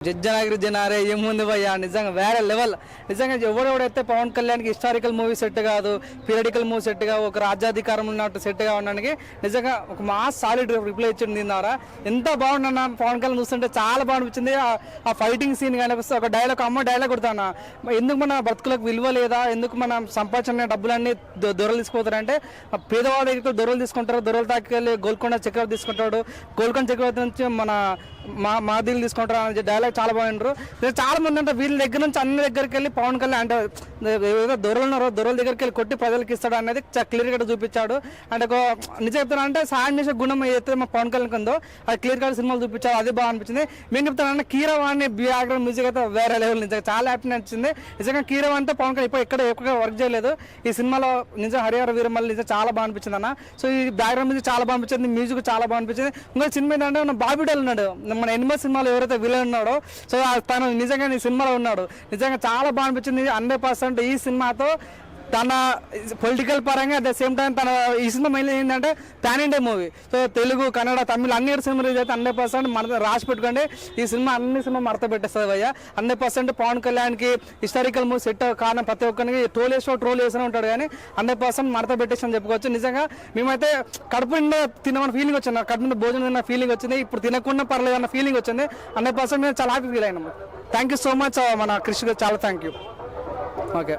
జడ్జనగిరి జనారే ఏముంది భయ్యా? నిజంగా వేరే లెవెల్. నిజంగా ఎవడెవడైతే పవన్ కళ్యాణ్కి హిస్టారికల్ మూవీ సెట్ కాదు పీరియడికల్ మూవీ సెట్గా ఒక రాజ్యాధికారం ఉన్నట్టు సెట్ కావడానికి ఉండడానికి నిజంగా ఒక మాస్ సాలిడ్ రిప్లై ఇచ్చింది దీని ఎంత బాగుందన్న పవన్ కళ్యాణ్ చూస్తుంటే చాలా బాగా ఆ- ఫైటింగ్ సీన్ కానీ ఒక డైలాగ్ అమ్మ డైలాగ్ కొడతానా ఎందుకు మన బతుకులకు విలువ లేదా? ఎందుకు మన సంపాదించిన డబ్బులన్నీ దొ- దొరలు తీసుకుపోతారంటే ఆ దగ్గర దొరలు తీసుకుంటారు. దొరలు తాకి గోల్కొండ చక్రవర్తి తీసుకుంటాడు. గోల్కొండ చక్రవర్తి నుంచి మన మా మాదిలు తీసుకుంటారు అనే డైలాగ్ చాలా బాగుండ్రు చాలా మంది అంటే వీళ్ళ దగ్గర నుంచి అన్ని దగ్గరికి వెళ్ళి పవన్ కళ్యాణ్ అంటే ఏదో దొరలు ఉన్నారో దొరల దగ్గరికి వెళ్ళి కొట్టి ప్రజలకు ఇస్తాడు అనేది క్లియర్గా చూపించాడు. అంటే నిజం చెప్తాను అంటే సాయం చేసే గుణం ఏదైతే మా పవన్ కళ్యాణ్ ఉందో అది క్లియర్ కట్ సినిమాలు చూపించాడు అది బాగా అనిపించింది. మేము చెప్తానంటే కీరవాణి బ్యాక్గ్రౌండ్ మ్యూజిక్ అయితే వేరే లెవెల్ నిజంగా చాలా హ్యాపీ నచ్చింది నిజంగా కీరవ అంటే పవన్ కళ్యాణ్ ఇప్పుడు ఎక్కడ ఎక్కడ వర్క్ చేయలేదు. ఈ సినిమాలో నిజం హరిహర వీరమల్లి నిజం చాలా బాగా అనిపించింది అన్న. సో ఈ బ్యాక్గ్రౌండ్ మ్యూజిక్ చాలా బాగా అనిపించింది మ్యూజిక్ చాలా బాగా అనిపించింది. ఇంకా సినిమా ఏంటంటే మన బాబిడల్ ఉన్నాడు. మన ఎనిమో సినిమాలో ఎవరైతే విలన్ ఉన్నాడో సో తను నిజంగా నీ సినిమాలో ఉన్నాడు. నిజంగా చాలా బాగా అనిపించింది. హండ్రెడ్ పర్సెంట్ ఈ సినిమాతో తన పొలిటికల్ పరంగా అట్ ద సేమ్ టైం తన ఈ సినిమా మెయిన్ ఏంటంటే pan India movie so Telugu Kannada Tamil అన్ని సినిమా రిలీజ్ అయితే హండ్రెడ్ పర్సెంట్ మన రాసి పెట్టుకోండి. ఈ సినిమా అన్ని సినిమా మడత పెట్టేస్తుంది అయ్యా. హండ్రెడ్ పర్సెంట్ పవన్ కళ్యాణ్కి హిస్టారికల్ మూవీ సెట్ కారణం ప్రతి ఒక్కరికి ట్రోల్ వేసిన ట్రోల్ వేసిన ఉంటాడు కానీ హండ్రెడ్ పర్సెంట్ మడత పెట్టేసి అని చెప్పుకోవచ్చు. నిజంగా మేమైతే కడుపు నిండా తినమని ఫీలింగ్ వచ్చింది. కడుపు నిండా భోజనం తిన్న ఫీలింగ్ వచ్చింది. ఇప్పుడు తినకుండా పర్లేదు అన్న ఫీలింగ్ వచ్చింది. హండ్రెడ్ పర్సెంట్ మేము చాలా హ్యాపీ ఫీల్ అయినాము థ్యాంక్ యూ సో మచ్ మన కృషికి చాలా థ్యాంక్ యూ ఓకే